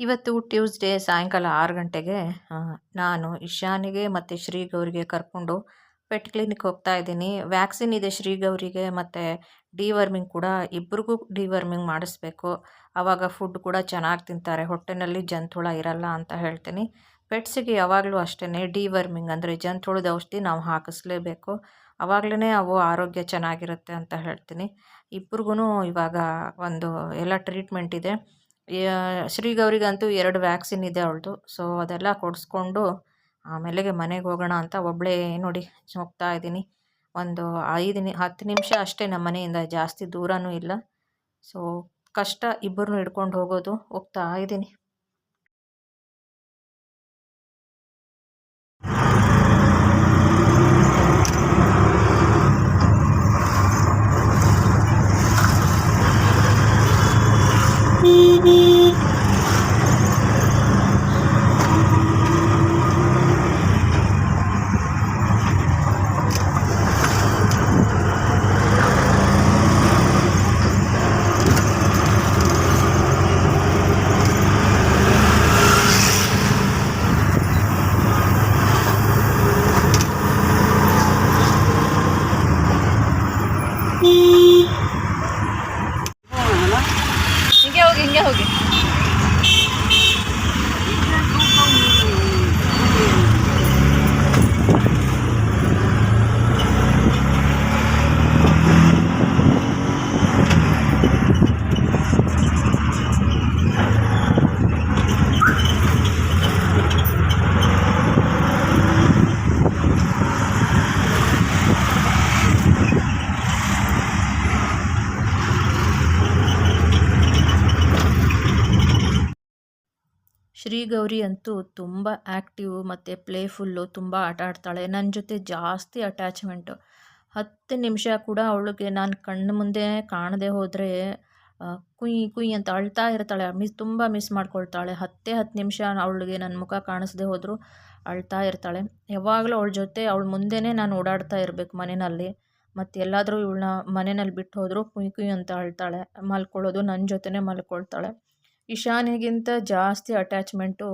ಇವತ್ತು ಟ್ಯೂಸ್ಡೇ ಸಾಯಂಕಾಲ ಆರು ಗಂಟೆಗೆ ನಾನು ಇಶಾನಿಗೆ ಮತ್ತು ಶ್ರೀಗೌರಿಗೆ ಕರ್ಕೊಂಡು ಪೆಟ್ ಕ್ಲಿನಿಕ್ ಹೋಗ್ತಾ ಇದ್ದೀನಿ. ವ್ಯಾಕ್ಸಿನ್ ಇದೆ ಶ್ರೀಗೌರಿಗೆ ಮತ್ತು ಡಿವರ್ಮಿಂಗ್ ಕೂಡ ಇಬ್ರಿಗೂ ಡಿವರ್ಮಿಂಗ್ ಮಾಡಿಸ್ಬೇಕು. ಆವಾಗ ಫುಡ್ ಕೂಡ ಚೆನ್ನಾಗಿ ತಿಂತಾರೆ. ಹೊಟ್ಟೆನಲ್ಲಿ ಜಂತುಳ ಇರಲ್ಲ ಅಂತ ಹೇಳ್ತೀನಿ. ಪೆಟ್ಸಿಗೆ ಯಾವಾಗಲೂ ಅಷ್ಟೇ ಡಿವರ್ಮಿಂಗ್ ಅಂದರೆ ಜಂತುಳದ ಔಷಧಿ ನಾವು ಹಾಕಿಸ್ಲೇಬೇಕು. ಆವಾಗಲೇ ಅವು ಆರೋಗ್ಯ ಚೆನ್ನಾಗಿರುತ್ತೆ ಅಂತ ಹೇಳ್ತೀನಿ. ಇಬ್ರಿಗೂ ಇವಾಗ ಒಂದು ಎಲ್ಲ ಟ್ರೀಟ್ಮೆಂಟ್ ಇದೆ. ಶ್ರೀಗೌರಿಗಂತೂ ಎರಡು ವ್ಯಾಕ್ಸಿನ್ ಇದೆ ಅವಳದು. ಸೊ ಅದೆಲ್ಲ ಕೊಡಿಸ್ಕೊಂಡು ಆಮೇಲೆಗೆ ಮನೆಗೆ ಹೋಗೋಣ ಅಂತ ಒಬ್ಬಳೇ ನೋಡಿ ಹೋಗ್ತಾ ಇದ್ದೀನಿ. ಒಂದು ಐದು ನಿ, ಹತ್ತು ನಿಮಿಷ ಅಷ್ಟೇ ನಮ್ಮ ಮನೆಯಿಂದ, ಜಾಸ್ತಿ ದೂರನೂ ಇಲ್ಲ. ಸೊ ಕಷ್ಟ ಇಬ್ಬರನ್ನೂ ಹಿಡ್ಕೊಂಡು ಹೋಗೋದು, ಹೋಗ್ತಾ ಇದ್ದೀನಿ ಹಿಂಗೆ ಹೋಗಿ ಹಿಂಗೆ ಹೋಗಿ ಶ್ರೀಗೌರಿ ಅಂತೂ ತುಂಬ ಆ್ಯಕ್ಟಿವ್ ಮತ್ತು ಪ್ಲೇಫುಲ್ಲು ತುಂಬ ಆಟ ಆಡ್ತಾಳೆ. ನನ್ನ ಜೊತೆ ಜಾಸ್ತಿ ಅಟ್ಯಾಚ್ಮೆಂಟು ಹತ್ತು ನಿಮಿಷ ಕೂಡ ಅವಳಿಗೆ ನಾನು ಕಣ್ಣು ಮುಂದೆ ಕಾಣದೆ ಹೋದರೆ ಕುಯ್ ಕುಯ್ ಅಂತ ಅಳ್ತಾ ಇರ್ತಾಳೆ. ಮಿಸ್, ತುಂಬ ಮಿಸ್ ಮಾಡ್ಕೊಳ್ತಾಳೆ. ಹತ್ತೇ ಹತ್ತು ನಿಮಿಷ ಅವಳಿಗೆ ನನ್ನ ಮುಖ ಕಾಣಿಸದೆ ಹೋದರೂ ಅಳ್ತಾ ಇರ್ತಾಳೆ. ಯಾವಾಗಲೂ ಅವಳ ಜೊತೆ ಅವಳ ಮುಂದೆನೇ ನಾನು ಓಡಾಡ್ತಾ ಇರಬೇಕು ಮನೆಯಲ್ಲಿ. ಮತ್ತು ಎಲ್ಲಾದರೂ ಇವಳನ್ನ ಮನೆಯಲ್ಲಿ ಬಿಟ್ಟು ಹೋದರೂ ಕುಯ್ ಕುಯ್ ಅಂತ ಅಳ್ತಾಳೆ. ಮಲ್ಕೊಳ್ಳೋದು ನನ್ನ ಜೊತೆನೇ ಮಲ್ಕೊಳ್ತಾಳೆ. ಇಶಾನಿಗಿಂತ ಜಾಸ್ತಿ ಅಟ್ಯಾಚ್ಮೆಂಟು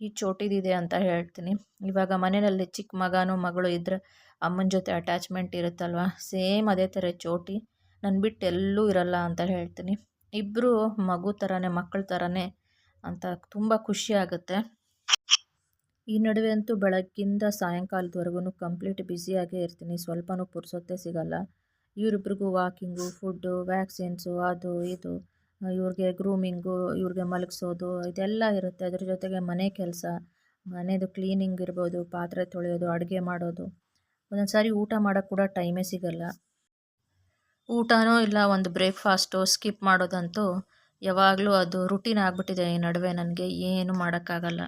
ಈ ಚೋಟಿದಿದೆ ಅಂತ ಹೇಳ್ತೀನಿ. ಇವಾಗ ಮನೆಯಲ್ಲಿ ಚಿಕ್ಕ ಮಗನೂ ಮಗಳು ಇದ್ದರೆ ಅಮ್ಮನ ಜೊತೆ ಅಟ್ಯಾಚ್ಮೆಂಟ್ ಇರುತ್ತಲ್ವ? ಸೇಮ್ ಅದೇ ಥರ ಚೋಟಿ. ನನ್ನ ಬಿಟ್ಟು ಎಲ್ಲೂ ಇರಲ್ಲ ಅಂತ ಹೇಳ್ತೀನಿ. ಇಬ್ಬರು ಮಗು ಥರನೇ ಮಕ್ಕಳ ಥರನೇ ಅಂತ ತುಂಬ ಖುಷಿ ಆಗುತ್ತೆ. ಈ ನಡುವೆ ಅಂತೂ ಬೆಳಗ್ಗಿಂದ ಸಾಯಂಕಾಲದವರೆಗೂ ಕಂಪ್ಲೀಟ್ ಬ್ಯುಸಿಯಾಗೇ ಇರ್ತೀನಿ. ಸ್ವಲ್ಪನೂ ಪುರ್ಸೊತ್ತೇ ಸಿಗಲ್ಲ. ಇವರಿಬ್ರಿಗೂ ವಾಕಿಂಗು ಫುಡ್ಡು ವ್ಯಾಕ್ಸಿನ್ಸು ಅದು, ಇದು. ಇವ್ರಿಗೆ ಗ್ರೂಮಿಂಗು ಇವ್ರಿಗೆ ಮಲಗಿಸೋದು, ಇದೆಲ್ಲ ಇರುತ್ತೆ. ಅದ್ರ ಜೊತೆಗೆ ಮನೆ ಕೆಲಸ ಮನೆಯದು ಕ್ಲೀನಿಂಗ್ ಇರ್ಬೋದು, ಪಾತ್ರೆ ತೊಳೆಯೋದು, ಅಡುಗೆ ಮಾಡೋದು. ಒಂದೊಂದು ಸಾರಿ ಊಟ ಮಾಡೋಕ್ಕೆ ಕೂಡ ಟೈಮೇ ಸಿಗಲ್ಲ. ಊಟನೋ ಇಲ್ಲ, ಒಂದು ಬ್ರೇಕ್ಫಾಸ್ಟು ಸ್ಕಿಪ್ ಮಾಡೋದಂತೂ ಯಾವಾಗಲೂ ಅದು ರುಟೀನ್ ಆಗಿಬಿಟ್ಟಿದೆ ಈ ನಡುವೆ. ನನಗೆ ಏನು ಮಾಡೋಕ್ಕಾಗಲ್ಲ.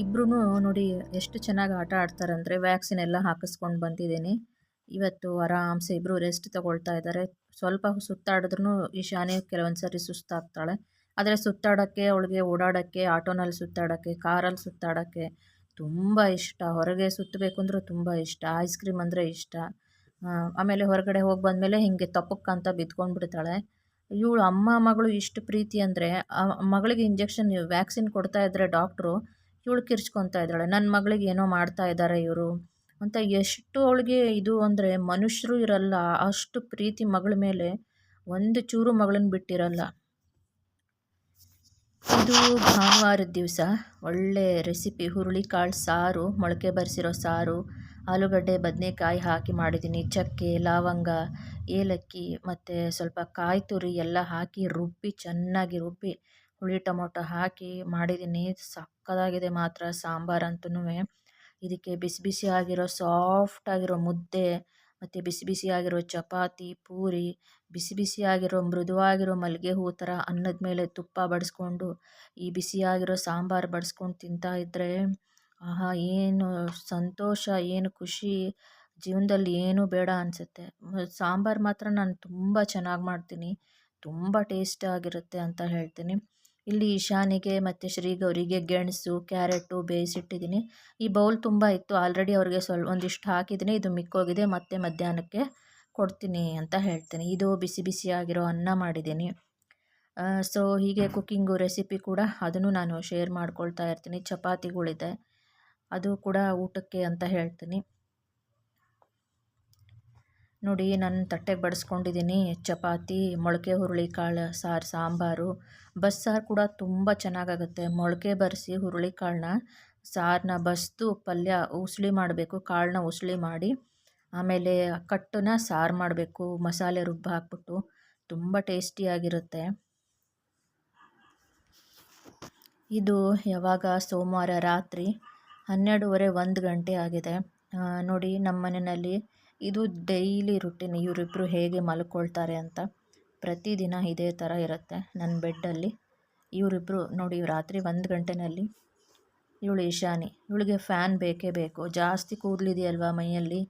ಇಬ್ಬರೂ ನೋಡಿ ಎಷ್ಟು ಚೆನ್ನಾಗಿ ಆಟ ಆಡ್ತಾರಂದರೆ ವ್ಯಾಕ್ಸಿನ್ ಎಲ್ಲ ಹಾಕಿಸ್ಕೊಂಡು ಬಂದಿದ್ದೀನಿ. ಇವತ್ತು ಆರಾಮ್ಸೆ ಇಬ್ಬರು ರೆಸ್ಟ್ ತಗೊಳ್ತಾ ಇದ್ದಾರೆ ಸ್ವಲ್ಪ ಸುತ್ತಾಡಿದ್ರೂ ಈಶಾನೆ ಕೆಲವೊಂದು ಸರಿ ಸುಸ್ತಾಗ್ತಾಳೆ. ಆದರೆ ಸುತ್ತಾಡೋಕ್ಕೆ, ಅವಳಿಗೆ ಓಡಾಡೋಕ್ಕೆ, ಆಟೋನಲ್ಲಿ ಸುತ್ತಾಡೋಕ್ಕೆ, ಕಾರಲ್ಲಿ ಸುತ್ತಾಡೋಕ್ಕೆ ತುಂಬ ಇಷ್ಟ. ಹೊರಗೆ ಸುತ್ತಬೇಕು ಅಂದರೂ ತುಂಬ ಇಷ್ಟ. ಐಸ್ ಕ್ರೀಮ್ ಅಂದರೆ ಇಷ್ಟ. ಆಮೇಲೆ ಹೊರಗಡೆ ಹೋಗಿ ಬಂದಮೇಲೆ ಹೀಗೆ ತಪ್ಪಕ್ಕಂತ ಬಿದ್ಕೊಂಡ್ಬಿಡ್ತಾಳೆ. ಇವಳು ಅಮ್ಮ ಮಗಳು ಇಷ್ಟು ಪ್ರೀತಿ ಅಂದರೆ ಮಗಳಿಗೆ ಇಂಜೆಕ್ಷನ್ ವ್ಯಾಕ್ಸಿನ್ ಕೊಡ್ತಾ ಇದ್ದರೆ ಡಾಕ್ಟ್ರು ಇವಳು ಕಿರ್ಚ್ಕೊತಾ ಇದ್ದಾಳೆ. ನನ್ನ ಮಗಳಿಗೆ ಏನೋ ಮಾಡ್ತಾ ಇದ್ದಾರೆ ಇವರು ಅಂತ ಎಷ್ಟು ಅವಳಿಗೆ ಇದು ಅಂದರೆ ಮನುಷ್ಯರು ಇರಲ್ಲ, ಅಷ್ಟು ಪ್ರೀತಿ ಮಗಳ ಮೇಲೆ ಒಂದು ಚೂರು ಮಗಳನ್ನ ಬಿಟ್ಟಿರಲ್ಲ. ಇದು ಭಾನುವಾರದ ದಿವಸ. ಒಳ್ಳೆ ರೆಸಿಪಿ ಹುರುಳಿಕಾಳು ಸಾರು, ಮೊಳಕೆ ಬರಿಸಿರೋ ಸಾರು, ಆಲೂಗಡ್ಡೆ, ಬದನೆಕಾಯಿ ಹಾಕಿ ಮಾಡಿದ್ದೀನಿ ಚಕ್ಕೆ, ಲವಂಗ, ಏಲಕ್ಕಿ ಮತ್ತು ಸ್ವಲ್ಪ ಕಾಯಿ ತುರಿ ಎಲ್ಲ ಹಾಕಿ ರುಬ್ಬಿ, ಚೆನ್ನಾಗಿ ರುಬ್ಬಿ ಹುಳಿ ಟೊಮೊಟೊ ಹಾಕಿ ಮಾಡಿದ್ದೀನಿ. ಸಕ್ಕತ್ತಾಗಿದೆ ಮಾತ್ರ ಸಾಂಬಾರಂತೂ ಇದಕ್ಕೆ ಬಿಸಿ ಬಿಸಿ ಆಗಿರೋ ಸಾಫ್ಟ್ ಆಗಿರೋ ಮುದ್ದೆ, ಮತ್ತು ಬಿಸಿ ಬಿಸಿಯಾಗಿರೋ ಚಪಾತಿ, ಪೂರಿ, ಬಿಸಿ ಬಿಸಿ ಆಗಿರೋ ಮೃದುವಾಗಿರೋ ಮಲ್ಲಿಗೆ ಹೂ ಥರ ಅನ್ನದ ಮೇಲೆ ತುಪ್ಪ ಬಡಿಸ್ಕೊಂಡು, ಈ ಬಿಸಿಯಾಗಿರೋ ಸಾಂಬಾರು ಬಡಿಸ್ಕೊಂಡು ತಿಂತಾ ಇದ್ದರೆ ಆಹಾ, ಏನು ಸಂತೋಷ, ಏನು ಖುಷಿ, ಜೀವನದಲ್ಲಿ ಏನೂ ಬೇಡ ಅನಿಸುತ್ತೆ. ಸಾಂಬಾರು ಮಾತ್ರ ನಾನು ತುಂಬ ಚೆನ್ನಾಗಿ ಮಾಡ್ತೀನಿ. ತುಂಬ ಟೇಸ್ಟಾಗಿರುತ್ತೆ ಅಂತ ಹೇಳ್ತೀನಿ. ಇಲ್ಲಿ ಈಶಾನಿಗೆ ಮತ್ತು ಶ್ರೀಗೌರಿಗೆ ಗೆಣಸು, ಕ್ಯಾರೆಟು ಬೇಯಿಸಿಟ್ಟಿದ್ದೀನಿ. ಈ ಬೌಲ್ ತುಂಬ ಇತ್ತು. ಆಲ್ರೆಡಿ ಅವ್ರಿಗೆ ಸ್ವಲ್ಪ ಒಂದಿಷ್ಟು ಹಾಕಿದ್ದೀನಿ. ಇದು ಮಿಕ್ಕೋಗಿದೆ. ಮತ್ತೆ ಮಧ್ಯಾಹ್ನಕ್ಕೆ ಕೊಡ್ತೀನಿ ಅಂತ ಹೇಳ್ತೀನಿ. ಇದು ಬಿಸಿ ಬಿಸಿಯಾಗಿರೋ ಅನ್ನ ಮಾಡಿದ್ದೀನಿ. ಸೊ ಹೀಗೆ ಕುಕ್ಕಿಂಗು ರೆಸಿಪಿ ಕೂಡ ಅದನ್ನು ನಾನು ಶೇರ್ ಮಾಡ್ಕೊಳ್ತಾ ಇರ್ತೀನಿ. ಚಪಾತಿಗಳಿದೆ. ಅದು ಕೂಡ ಊಟಕ್ಕೆ ಅಂತ ಹೇಳ್ತೀನಿ. ನೋಡಿ, ನಾನು ತಟ್ಟೆಗೆ ಬಡಿಸ್ಕೊಂಡಿದ್ದೀನಿ ಚಪಾತಿ, ಮೊಳಕೆ ಹುರುಳಿಕಾಳು, ಸಾರು, ಸಾಂಬಾರು. ಬಸ್ಸಾರು ಕೂಡ ತುಂಬ ಚೆನ್ನಾಗಾಗುತ್ತೆ. ಮೊಳಕೆ ಬರೆಸಿ ಹುರುಳಿಕಾಳನ್ನ ಸಾರನ್ನ ಬಸ್ದು ಪಲ್ಯ ಉಸುಳಿ ಮಾಡಬೇಕು ಕಾಳನ್ನ ಉಸುಳಿ ಮಾಡಿ. ಆಮೇಲೆ ಕಟ್ಟನ್ನ ಸಾರು ಮಾಡಬೇಕು, ಮಸಾಲೆ ರುಬ್ಬ ಹಾಕ್ಬಿಟ್ಟು. ತುಂಬ ಟೇಸ್ಟಿಯಾಗಿರುತ್ತೆ ಇದು ಯಾವಾಗ? ಸೋಮವಾರ ರಾತ್ರಿ ಹನ್ನೆರಡೂವರೆ ಒಂದು ಗಂಟೆ ಆಗಿದೆ. ನೋಡಿ ನಮ್ಮ ಮನೆಯಲ್ಲಿ ಇದು ಡೈಲಿ ರುಟೀನ್ ಇವರಿಬ್ಬರು ಹೇಗೆ ಮಲ್ಕೊಳ್ತಾರೆ ಅಂತ ಪ್ರತಿದಿನ ಇದೇ ಥರ ಇರುತ್ತೆ ನನ್ನ ಬೆಡ್ಡಲ್ಲಿ. ಇವರಿಬ್ಬರು ನೋಡಿ, ರಾತ್ರಿ ಒಂದು ಗಂಟೆನಲ್ಲಿ ಇವಳು ಈಶಾನಿ, ಇವಳಿಗೆ ಫ್ಯಾನ್ ಬೇಕೇ ಬೇಕು. ಜಾಸ್ತಿ ಕೂದಲಿದೆಯಲ್ವಾ ಮೈಯಲ್ಲಿ?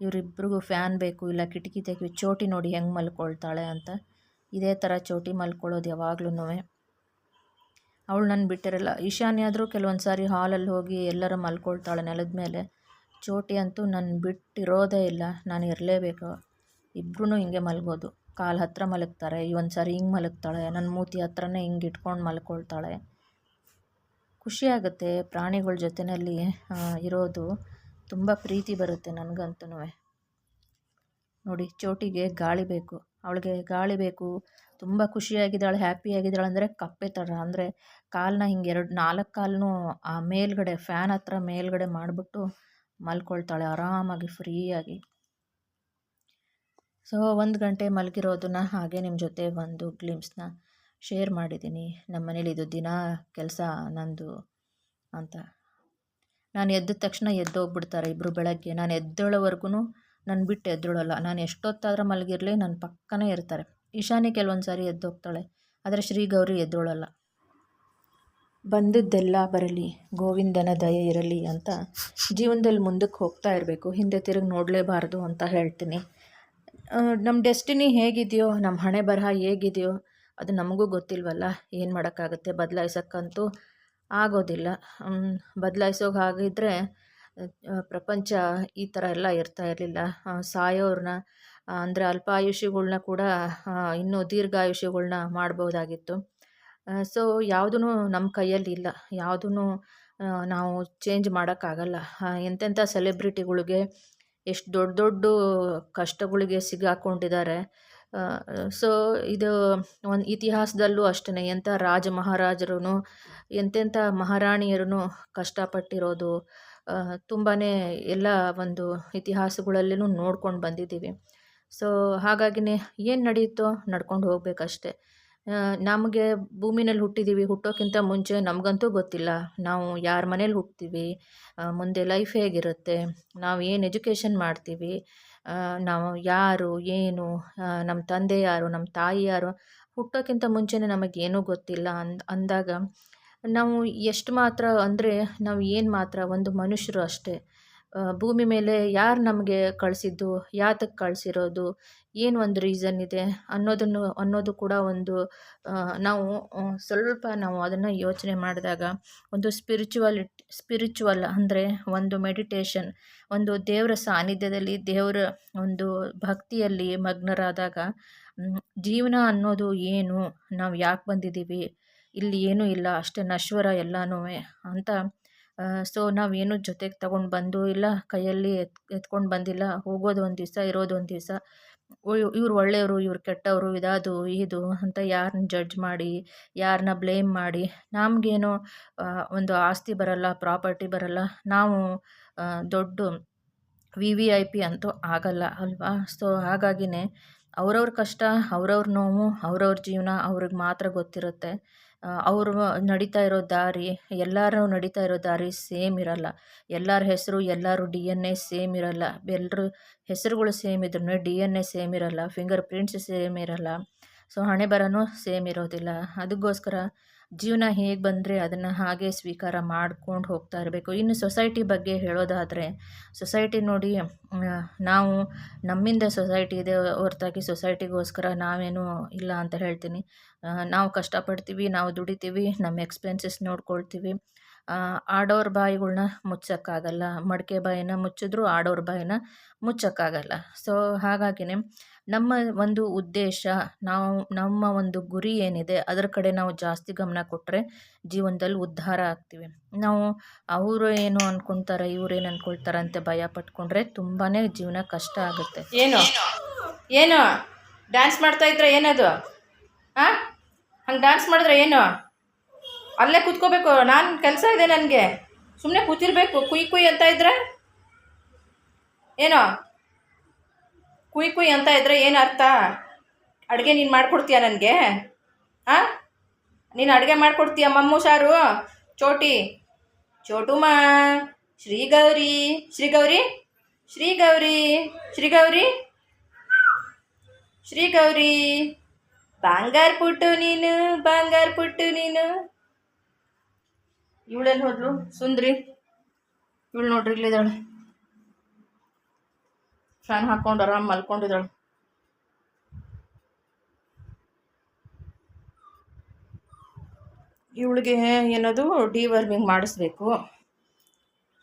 ಇವರಿಬ್ರಿಗೂ ಫ್ಯಾನ್ ಬೇಕು, ಇಲ್ಲ ಕಿಟಕಿ ತೆಗಿ ಚೋಟಿ ನೋಡಿ ಹೆಂಗೆ ಮಲ್ಕೊಳ್ತಾಳೆ ಅಂತ. ಇದೇ ಥರ ಚೋಟಿ ಮಲ್ಕೊಳ್ಳೋದು ಯಾವಾಗ್ಲೂ ಅವಳು ನನ್ನ ಬಿಟ್ಟಿರಲ್ಲ. ಈಶಾನ್ಯಾದರೂ ಕೆಲವೊಂದು ಸಾರಿ ಹಾಲಲ್ಲಿ ಹೋಗಿ ಎಲ್ಲರೂ ಮಲ್ಕೊಳ್ತಾಳೆ ನೆಲದ ಮೇಲೆ. ಚೋಟಿ ಅಂತೂ ನನ್ನ ಬಿಟ್ಟಿರೋದೇ ಇಲ್ಲ. ನಾನು ಇರಲೇಬೇಕು. ಇಬ್ಬರೂ ಹಿಂಗೆ ಮಲಗೋದು. ಕಾಲು ಹತ್ತಿರ ಮಲಗ್ತಾರೆ. ಈ ಒಂದು ಸಾರಿ ಹಿಂಗೆ ಮಲಗ್ತಾಳೆ. ನನ್ನ ಮೂತಿ ಹತ್ರನೇ ಹಿಂಗೆ ಇಟ್ಕೊಂಡು ಮಲ್ಕೊಳ್ತಾಳೆ. ಖುಷಿಯಾಗುತ್ತೆ. ಪ್ರಾಣಿಗಳ ಜೊತೆಯಲ್ಲಿ ಇರೋದು ತುಂಬ ಪ್ರೀತಿ ಬರುತ್ತೆ ನನಗಂತೂ ನೋಡಿ, ಚೋಟಿಗೆ ಗಾಳಿ ಬೇಕು. ಅವಳಿಗೆ ಗಾಳಿ ಬೇಕು. ತುಂಬ ಖುಷಿಯಾಗಿದ್ದಾಳೆ, ಹ್ಯಾಪಿಯಾಗಿದ್ದಾಳೆ ಅಂದರೆ ಕಪ್ಪೆ ಥರ. ಅಂದರೆ ಕಾಲನ್ನ ಹಿಂಗೆ ಎರಡು ನಾಲ್ಕು ಕಾಲನ್ನೂ ಆ ಮೇಲ್ಗಡೆ, ಫ್ಯಾನ್ ಹತ್ರ ಮೇಲ್ಗಡೆ ಮಾಡಿಬಿಟ್ಟು ಮಲ್ಕೊಳ್ತಾಳೆ ಆರಾಮಾಗಿ, ಫ್ರೀಯಾಗಿ. ಸೊ ಒಂದು ಗಂಟೆ ಮಲಗಿರೋದನ್ನ ಹಾಗೆ ನಿಮ್ಮ ಜೊತೆ ಒಂದು ಗ್ಲಿಮ್ಸ್ನ ಶೇರ್ ಮಾಡಿದ್ದೀನಿ ನಮ್ಮ ಮನೇಲಿ ಇದು ದಿನ ಕೆಲಸ ನಂದು ಅಂತ. ನಾನು ಎದ್ದ ತಕ್ಷಣ ಎದ್ದೋಗ್ಬಿಡ್ತಾರೆ ಇಬ್ಬರು ಬೆಳಗ್ಗೆ. ನಾನು ಎದ್ದೇಳೋವರೆಗೂ ನನ್ನ ಬಿಟ್ಟು ಎದ್ದೋಳಲ್ಲ. ನಾನು ಎಷ್ಟೊತ್ತಾದರೂ ಮಲಗಿರಲಿ ನನ್ನ ಪಕ್ಕನೇ ಇರ್ತಾರೆ. ಈಶಾನಿ ಕೆಲವೊಂದು ಸಾರಿ ಎದ್ದೋಗ್ತಾಳೆ. ಆದರೆ ಶ್ರೀ ಗೌರಿ ಎದ್ದೋಳಲ್ಲ. ಬಂದದ್ದೆಲ್ಲ ಬರಲಿ, ಗೋವಿಂದನ ದಯೆ ಇರಲಿ ಅಂತ ಜೀವನದಲ್ಲಿ ಮುಂದಕ್ಕೆ ಹೋಗ್ತಾ ಇರಬೇಕು. ಹಿಂದೆ ತಿರುಗಿ ನೋಡಲೇಬಾರ್ದು ಅಂತ ಹೇಳ್ತೀನಿ. ನಮ್ಮ ಡೆಸ್ಟಿನಿ ಹೇಗಿದೆಯೋ ನಮ್ಮ ಹಣೆ ಬರಹ ಹೇಗಿದೆಯೋ, ಅದು ನಮಗೂ ಗೊತ್ತಿಲ್ವಲ್ಲ, ಏನು ಮಾಡೋಕ್ಕಾಗುತ್ತೆ? ಬದಲಾಯಿಸೋಕ್ಕಂತೂ ಆಗೋದಿಲ್ಲ. ಬದಲಾಯಿಸೋಕೆ ಆಗಿದ್ದರೆ ಪ್ರಪಂಚ ಈ ಥರ ಎಲ್ಲ ಇರ್ತಾ ಇರಲಿಲ್ಲ. ಸಾಯೋರನ್ನ ಅಂದರೆ ಅಲ್ಪಾಯುಷಿಗಳ್ನ ಕೂಡ ಇನ್ನೂ ದೀರ್ಘಾಯುಷಿಗಳ್ನ ಮಾಡ್ಬೋದಾಗಿತ್ತು. ಸೊ ಯಾವುದೂ ನಮ್ಮ ಕೈಯಲ್ಲಿಲ್ಲ ಯಾವುದೂ ನಾವು ಚೇಂಜ್ ಮಾಡೋಕ್ಕಾಗಲ್ಲ. ಎಂತೆಂಥ ಸೆಲೆಬ್ರಿಟಿಗಳಿಗೆ ಎಷ್ಟು ದೊಡ್ಡ ದೊಡ್ಡ ಕಷ್ಟಗಳಿಗೆ ಸಿಗಾಕೊಂಡಿದ್ದಾರೆ ಸೊ ಇದು ಒಂದು ಇತಿಹಾಸದಲ್ಲೂ ಅಷ್ಟೇ ಎಂಥ ರಾಜ ಮಹಾರಾಜರು ಎಂತೆಂಥ ಮಹಾರಾಣಿಯರೂ ಕಷ್ಟಪಟ್ಟಿರೋದು ತುಂಬಾ ಎಲ್ಲ ಒಂದು ಇತಿಹಾಸಗಳಲ್ಲೂ ನೋಡ್ಕೊಂಡು ಬಂದಿದ್ದೀವಿ. ಸೊ ಹಾಗಾಗಿನೇ ಏನು ನಡೆಯುತ್ತೋ ನಡ್ಕೊಂಡು ಹೋಗಬೇಕಷ್ಟೆ. ನಮಗೆ ಭೂಮಿನಲ್ಲಿ ಹುಟ್ಟಿದ್ದೀವಿ ಹುಟ್ಟೋಕ್ಕಿಂತ ಮುಂಚೆ ನಮಗಂತೂ ಗೊತ್ತಿಲ್ಲ. ನಾವು ಯಾರ ಮನೇಲಿ ಹುಟ್ತೀವಿ ಮುಂದೆ ಲೈಫ್ ಹೇಗಿರುತ್ತೆ, ನಾವು ಏನು ಎಜುಕೇಷನ್ ಮಾಡ್ತೀವಿ ನಾವು ಯಾರು, ಏನು ನಮ್ಮ ತಂದೆ ಯಾರು ನಮ್ಮ ತಾಯಿ ಯಾರು, ಹುಟ್ಟೋಕ್ಕಿಂತ ಮುಂಚೆನೇ ನಮಗೇನೂ ಗೊತ್ತಿಲ್ಲ ಅಂದ್, ಅಂದಾಗ ನಾವು ಎಷ್ಟು ಮಾತ್ರ ಅಂದರೆ ನಾವು ಏನು ಮಾತ್ರ ಒಂದು ಮನುಷ್ಯರು ಅಷ್ಟೇ. ಭೂಮಿ ಮೇಲೆ ಯಾರು ನಮಗೆ ಕಳಿಸಿದ್ದು ಯಾತಕ್ಕೆ ಕಳಿಸಿರೋದು ಏನು ಒಂದು ರೀಸನ್ ಇದೆ ಅನ್ನೋದನ್ನು, ಅನ್ನೋದು ಕೂಡ ಒಂದು ನಾವು ಸ್ವಲ್ಪ ನಾವು ಅದನ್ನು ಯೋಚನೆ ಮಾಡಿದಾಗ ಒಂದು ಸ್ಪಿರಿಚುವಲಿಟಿ ಸ್ಪಿರಿಚುವಲ್ ಅಂದರೆ ಒಂದು ಮೆಡಿಟೇಷನ್ ಒಂದು ದೇವರ ಸಾನ್ನಿಧ್ಯದಲ್ಲಿ ದೇವರ ಒಂದು ಭಕ್ತಿಯಲ್ಲಿ ಮಗ್ನರಾದಾಗ ಜೀವನ ಅನ್ನೋದು ಏನು, ನಾವು ಯಾಕೆ ಬಂದಿದ್ದೀವಿ, ಇಲ್ಲಿ ಏನೂ ಇಲ್ಲ, ಅಷ್ಟೇ ನಶ್ವರ ಎಲ್ಲನೂ ಅಂತ ಸೊ ನಾವೇನು ಜೊತೆಗೆ ತಗೊಂಡು ಬಂದು ಇಲ್ಲ, ಕೈಯಲ್ಲಿ ಎತ್, ಎತ್ಕೊಂಡು ಬಂದಿಲ್ಲ, ಹೋಗೋದು ಒಂದು ದಿವಸ, ಇರೋದು ಒಂದು ದಿವಸ ಇವ್ರು ಒಳ್ಳೆಯವರು, ಇವ್ರು ಕೆಟ್ಟವರು, ಇದಾದು ಇದು ಅಂತ ಯಾರನ್ನ ಜಡ್ಜ್ ಮಾಡಿ ಯಾರನ್ನ ಬ್ಲೇಮ್ ಮಾಡಿ, ನಮಗೇನು ಒಂದು ಆಸ್ತಿ ಬರಲ್ಲ ಪ್ರಾಪರ್ಟಿ ಬರಲ್ಲ, ನಾವು ದೊಡ್ಡ ವಿ ವಿ ಐ ಪಿ ಅಂತೂ ಆಗಲ್ಲ ಅಲ್ವಾ? ಸೊ ಹಾಗಾಗಿನೇ ಅವ್ರವ್ರ ಕಷ್ಟ, ಅವ್ರವ್ರ ನೋವು, ಅವ್ರವ್ರ ಜೀವನ ಅವ್ರಿಗೆ ಮಾತ್ರ ಗೊತ್ತಿರುತ್ತೆ. ಅವರು ನಡೀತಾ ಇರೋ ದಾರಿ ಎಲ್ಲರೂ ನಡೀತಾ ಇರೋ ದಾರಿ ಸೇಮ್ ಇರಲ್ಲ. ಎಲ್ಲರ ಹೆಸರು, ಎಲ್ಲರೂ ಡಿ ಎನ್ ಎ ಸೇಮ್ ಇರಲ್ಲ. ಎಲ್ಲರೂ ಹೆಸರುಗಳು ಸೇಮ್ ಇದ್ರೂ ಡಿ ಎನ್ ಎ ಸೇಮ್ ಇರಲ್ಲ. ಫಿಂಗರ್ ಪ್ರಿಂಟ್ಸ್ ಸೇಮ್ ಇರಲ್ಲ. ಸೊ ಹಣೆ ಬರನೂ ಸೇಮ್ ಇರೋದಿಲ್ಲ. ಅದಕ್ಕೋಸ್ಕರ ಜೀವನ ಹೇಗೆ ಬಂದರೆ ಅದನ್ನು ಹಾಗೆ ಸ್ವೀಕಾರ ಮಾಡ್ಕೊಂಡು ಹೋಗ್ತಾ ಇರಬೇಕು. ಇನ್ನು ಸೊಸೈಟಿ ಬಗ್ಗೆ ಹೇಳೋದಾದರೆ ಸೊಸೈಟಿ ನೋಡಿ ನಾವು ನಮ್ಮಿಂದ ಸೊಸೈಟಿ ಇದೆ, ಹೊರತಾಗಿ ಸೊಸೈಟಿಗೋಸ್ಕರ ನಾವೇನು ಇಲ್ಲ ಅಂತ ಹೇಳ್ತೀನಿ. ನಾವು ಕಷ್ಟಪಡ್ತೀವಿ, ನಾವು ದುಡಿತೀವಿ, ನಮ್ಮ ಎಕ್ಸ್ಪೆನ್ಸಸ್ ನೋಡ್ಕೊಳ್ತೀವಿ. ಆಡೋರ ಬಾಯಿಗಳ್ನ ಮುಚ್ಚೋಕ್ಕಾಗಲ್ಲ. ಮಡಿಕೆ ಬಾಯಿನ ಮುಚ್ಚಿದ್ರು ಆಡೋರ ಬಾಯಿನ ಮುಚ್ಚೋಕ್ಕಾಗಲ್ಲ. ಸೊ ಹಾಗಾಗಿನೇ ನಮ್ಮ ಒಂದು ಉದ್ದೇಶ, ನಾವು, ನಮ್ಮ ಒಂದು ಗುರಿ ಏನಿದೆ, ಅದರ ಕಡೆ ನಾವು ಜಾಸ್ತಿ ಗಮನ ಕೊಟ್ಟರೆ ಜೀವನದಲ್ಲಿ ಉದ್ಧಾರ ಆಗ್ತೀವಿ. ನಾವು, ಅವರು ಏನು ಅಂದ್ಕೊತಾರೆ ಇವ್ರೇನು ಅಂದ್ಕೊಳ್ತಾರೆ ಅಂತ ಭಯ ಪಟ್ಕೊಂಡ್ರೆ ತುಂಬಾ ಜೀವನ ಕಷ್ಟ ಆಗುತ್ತೆ. ಏನು? ಏನು? ಡ್ಯಾನ್ಸ್ ಮಾಡ್ತಾ ಇದ್ರೆ ಏನದು? ಹಾಂ ಹಂಗೆ ಡ್ಯಾನ್ಸ್ ಮಾಡಿದ್ರೆ ಏನು? ಅಲ್ಲೇ ಕೂತ್ಕೋಬೇಕು. ನಾನು ಕೆಲಸ ಇದೆ ನನಗೆ. ಸುಮ್ಮನೆ ಕೂತಿರ್ಬೇಕು. ಕುಯ್ ಕುಯ್ ಅಂತ ಇದ್ರೆ ಏನೋ? ಕುಯ್ ಕುಯ್ ಅಂತ ಇದ್ರೆ ಏನು ಅರ್ಥ? ಅಡುಗೆ ನೀನು ಮಾಡ್ಕೊಡ್ತೀಯ ನನಗೆ? ಹಾಂ ನೀನು ಅಡುಗೆ ಮಾಡ್ಕೊಡ್ತೀಯ ಮಮ್ಮು ಸಾರು ಚೋಟಿ? ಶ್ರೀ ಶ್ರೀಗೌರಿ? ಶ್ರೀಗೌರಿ? ಶ್ರೀಗೌರಿ? ಶ್ರೀಗೌರಿ? ಶ್ರೀಗೌರಿ? ಬಂಗಾರ ಪುಟ್ಟು ನೀನು, ಬಂಗಾರ ಪುಟ್ಟು ನೀನು. ಇವಳೆಲ್ಲಿ ಹೋದ್ಲು? ಸುಂದ್ರಿ. ಇವಳು ನೋಡ್ರಿ ಇಲ್ಲಿದ್ದಾಳೆ ಫ್ಯಾನ್ ಹಾಕ್ಕೊಂಡು ಆರಾಮ್ ಮಲ್ಕೊಂಡಿದ್ದಾಳೆ. ಇವಳಿಗೆ ಏನದು? ಡಿವರ್ಮಿಂಗ್ ಮಾಡಿಸ್ಬೇಕು.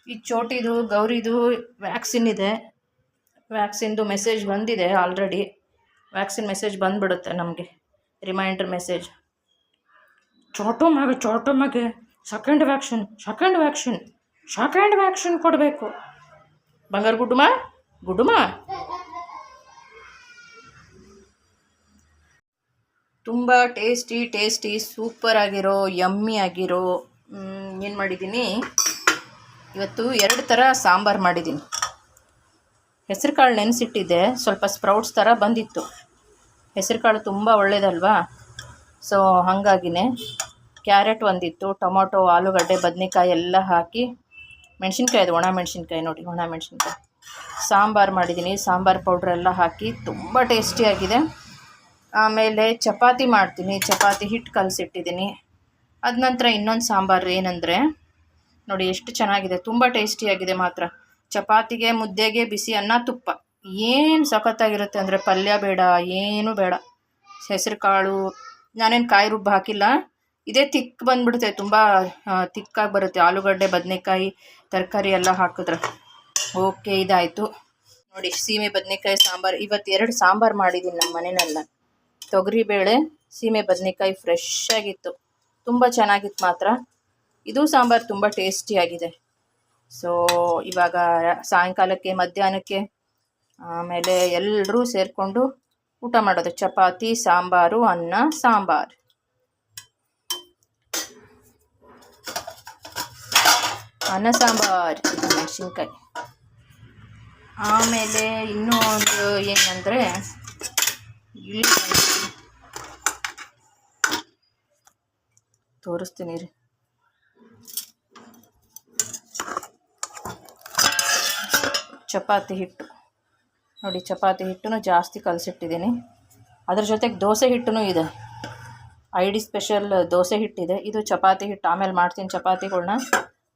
ಈ ಚೋಟಿದು, ಗೌರಿದು ವ್ಯಾಕ್ಸಿನ್ ಇದೆ. ವ್ಯಾಕ್ಸಿನ್ದು ಮೆಸೇಜ್ ಬಂದಿದೆ ಆಲ್ರೆಡಿ. ವ್ಯಾಕ್ಸಿನ್ ಮೆಸೇಜ್ ಬಂದ್ಬಿಡುತ್ತೆ ನಮಗೆ. Reminder message. ಚೋಟೋ ಮಗೆ ಚೋಟೋ ಮಗೆ. Second vaccine second vaccine second vaccine ಕೊಡಬೇಕು. ಬಂಗಾರ ಗುಡ್ಡುಮ ಗುಡ್ಡುಮ ತುಂಬ ಟೇಸ್ಟಿ ಟೇಸ್ಟಿ ಸೂಪರ್ ಆಗಿರೋ ಯಮ್ಮಿ ಆಗಿರೋ ಏನು ಮಾಡಿದ್ದೀನಿ? ಇವತ್ತು ಎರಡು ಥರ ಸಾಂಬಾರು ಮಾಡಿದ್ದೀನಿ. ಹೆಸರು ಕಾಳು ನೆನೆಸಿಟ್ಟಿದ್ದೆ, ಸ್ವಲ್ಪ ಸ್ಪ್ರೌಟ್ಸ್ ಥರ ಬಂದಿತ್ತು. ಹೆಸರು ಕಾಳು ತುಂಬ ಒಳ್ಳೆಯದಲ್ವಾ ಸೊ ಹಾಗಾಗಿನೇ. ಕ್ಯಾರೆಟ್ ಒಂದಿತ್ತು, ಟೊಮೊಟೊ, ಆಲೂಗಡ್ಡೆ, ಬದನೆಕಾಯಿ ಎಲ್ಲ ಹಾಕಿ ಮೆಣಸಿನ್ಕಾಯಿ ಒಣ ಮೆಣಸಿನ್ಕಾಯಿ ನೋಡಿ, ಒಣ ಮೆಣಸಿನ್ಕಾಯಿ. ಸಾಂಬಾರು ಮಾಡಿದ್ದೀನಿ, ಸಾಂಬಾರು ಪೌಡ್ರ್ ಎಲ್ಲ ಹಾಕಿ ತುಂಬ ಟೇಸ್ಟಿಯಾಗಿದೆ ಆಮೇಲೆ ಚಪಾತಿ ಮಾಡ್ತೀನಿ, ಚಪಾತಿ ಹಿಟ್ಟು ಕಲಸಿಟ್ಟಿದ್ದೀನಿ. ಅದ ನಂತರ ಇನ್ನೊಂದು ಸಾಂಬಾರು ಏನಂದರೆ, ನೋಡಿ ಎಷ್ಟು ಚೆನ್ನಾಗಿದೆ, ತುಂಬ ಟೇಸ್ಟಿಯಾಗಿದೆ ಮಾತ್ರ. ಚಪಾತಿಗೆ, ಮುದ್ದೆಗೆ ಬಿಸಿ ಅನ್ನ, ತುಪ್ಪ. ಏನು ಸಖತ್ತಾಗಿರುತ್ತೆ ಅಂದರೆ ಪಲ್ಯ ಬೇಡ, ಏನೂ ಬೇಡ. ಹೆಸರು ಕಾಳು ನಾನೇನು ಕಾಯಿ ರುಬ್ಬ ಹಾಕಿಲ್ಲ. ಇದೇ ತಿಕ್ ಬಂದ್ಬಿಡುತ್ತೆ, ತುಂಬ ತಿಕ್ಕಾಗಿ ಬರುತ್ತೆ. ಆಲೂಗಡ್ಡೆ, ಬದನೆಕಾಯಿ, ತರಕಾರಿ ಎಲ್ಲ ಹಾಕಿದ್ರೆ. ಓಕೆ, ಇದಾಯಿತು. ನೋಡಿ, ಸೀಮೆ ಬದನೆಕಾಯಿ ಸಾಂಬಾರು. ಇವತ್ತು ಎರಡು ಸಾಂಬಾರು ಮಾಡಿದ್ದೀನಿ ನಮ್ಮ ಮನೆಯಲ್ಲ ತೊಗರಿಬೇಳೆ ಸೀಮೆ ಬದನೆಕಾಯಿ ಫ್ರೆಶ್ ಆಗಿತ್ತು. ತುಂಬ ಚೆನ್ನಾಗಿತ್ತು ಮಾತ್ರ. ಇದು ಸಾಂಬಾರು ತುಂಬ ಟೇಸ್ಟಿಯಾಗಿದೆ ಸೊ ಇವಾಗ ಸಾಯಂಕಾಲಕ್ಕೆ, ಮಧ್ಯಾಹ್ನಕ್ಕೆ, ಆಮೇಲೆ ಎಲ್ಲರೂ ಸೇರಿಕೊಂಡು ಊಟ ಮಾಡೋದು. ಚಪಾತಿ, ಸಾಂಬಾರು, ಅನ್ನ, ಸಾಂಬಾರು. ಅನ್ನ ಸಾಂಬಾರು ಮೆಣಸಿನ್ಕಾಯಿ. ಆಮೇಲೆ ಇನ್ನೂ ಒಂದು ಏನಂದರೆ ತೋರಿಸ್ತೀನಿ ರೀ ಚಪಾತಿ ಹಿಟ್ಟು. ನೋಡಿ, ಚಪಾತಿ ಹಿಟ್ಟು ಜಾಸ್ತಿ ಕಲಸಿಟ್ಟಿದ್ದೀನಿ. ಅದ್ರ ಜೊತೆಗೆ ದೋಸೆ ಹಿಟ್ಟು ಇದೆ. ಐಡಿ ಸ್ಪೆಷಲ್ ದೋಸೆ ಹಿಟ್ಟಿದೆ. ಇದು ಚಪಾತಿ ಹಿಟ್ಟು. ಆಮೇಲೆ ಮಾಡ್ತೀನಿ ಚಪಾತಿಗಳ್ನ.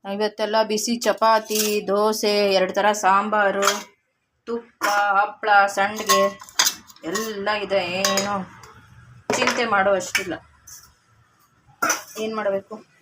ಇವತ್ತೆಲ್ಲ ಬಿಸಿ ಚಪಾತಿ, ದೋಸೆ, ಎರಡು ಥರ ಸಾಂಬಾರು, ತುಪ್ಪ ಹಪ್ಪಳ ಸಂಡಿಗೆ ಎಲ್ಲ ಇದೆ. ಏನು ಚಿಂತೆ ಮಾಡೋ ಅಷ್ಟಿಲ್ಲ ಏನು ಮಾಡಬೇಕು?